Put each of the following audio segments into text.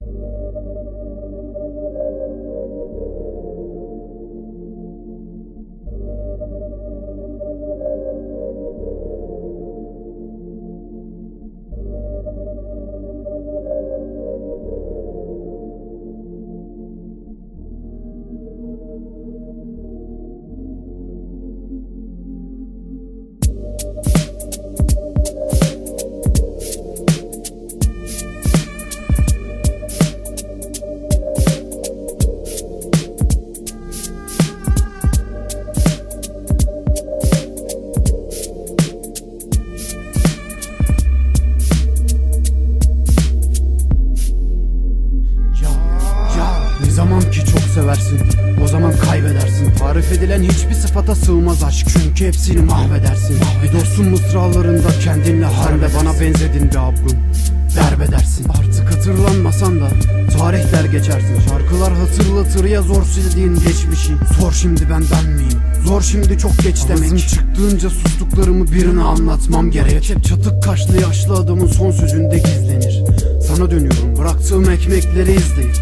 Ya, ne zaman ki çok seversin. O zaman kaybedersin. Tarif edilen hiçbir sıfata sığmaz aşk. Çünkü hepsini mahvedersin. Bir dostun mısralarında kendinle harbe. Bana benzedin be abgum Derbedersin. Artık hatırlanmasan da tarih der geçersin. Şarkılar hatırlatır ya zor sildiğin geçmişi. Sor şimdi ben ben miyim? Zor şimdi çok geç demek. Ağzım çıktığınca sustuklarımı birine anlatmam gerek. Hep çatık kaşlı yaşlı adamın son sözünde gizlenir. Sana dönüyorum bıraktığım ekmekleri izleyip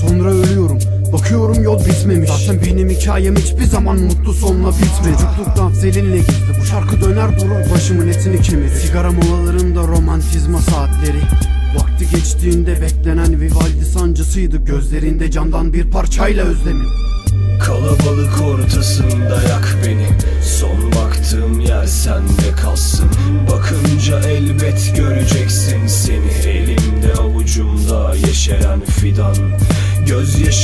Sonra ölüyorum. Bakıyorum yol bitmemiş. Zaten benim hikayem hiçbir zaman mutlu sonla bitmedi. Çocukluktan seninle gizli. Bu şarkı döner durur başımın etini kemirir Sigara molalarında romantizma saatleri. Vakti geçtiğinde beklenen Vivaldi sancısıydı. Gözlerinde candan bir parçayla özlemim. Kalabalık ortasında yak beni. Son baktığım yer sende kalsın. Bakınca elbet göreceksin seni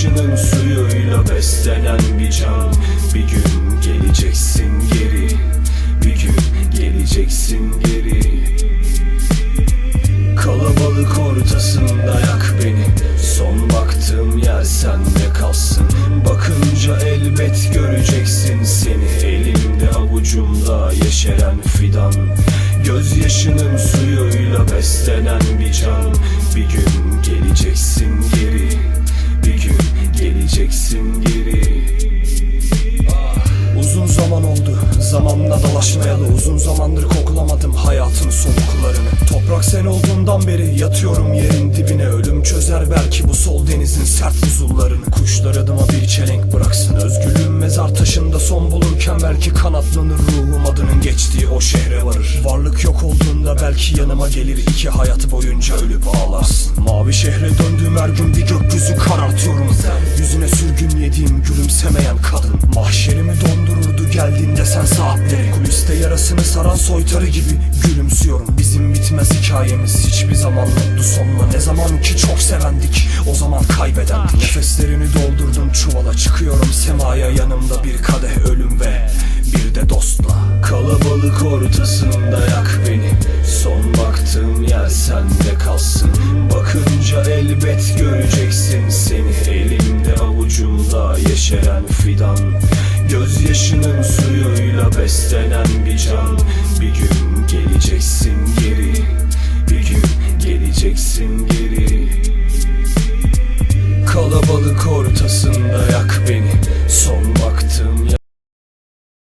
Gözyaşının suyuyla beslenen bir can. Bir gün geleceksin geri. Bir gün geleceksin geri. Kalabalık ortasında yak beni. Son baktığım yer sende kalsın. Bakınca elbet göreceksin seni. Elimde avucumda yeşeren fidan. Gözyaşının suyuyla beslenen bir can. Bir gün geleceksin geri oldu zamanla dolaşmayalı Uzun zamandır koklamadım hayatın soluklarını. Toprak sen olduğundan beri yatıyorum yerin dibine. Ölüm çözer belki bu sol denizin sert buzullarını. Kuşlar adıma bir çelenk bıraksın. Özgürlüğüm mezar taşında son bulurken Belki kanatlanır ruhum adının geçtiği o şehre varır. Varlık yok olduğunda belki yanıma gelir. İki hayat boyunca ölüp ağlarsın. Mavi şehre döndüğüm her gün bir gökyüzü karartıyorum. Yüzüne sürgün yediğim gülümsemeyen kadın. Mahşerimi geldiğinde sen saatleri Kuliste yarasını saran soytarı gibi gülümsüyorum. Bizim bitmez hikayemiz hiçbir zaman mutlu sonla Ne zaman ki çok sevendik o zaman kaybedendik. Nefeslerini doldurdum çuvala çıkıyorum. Semaya Yanımda bir kadeh ölüm ve bir de dostla. Kalabalık ortasında yak beni. Son baktığım yer sende kalsın. Bakınca elbet göreceksin seni. Elimde avucumda yeşeren fidan Gözyaşının suyuyla beslenen bir can. Bir gün geleceksin geri. Bir gün geleceksin geri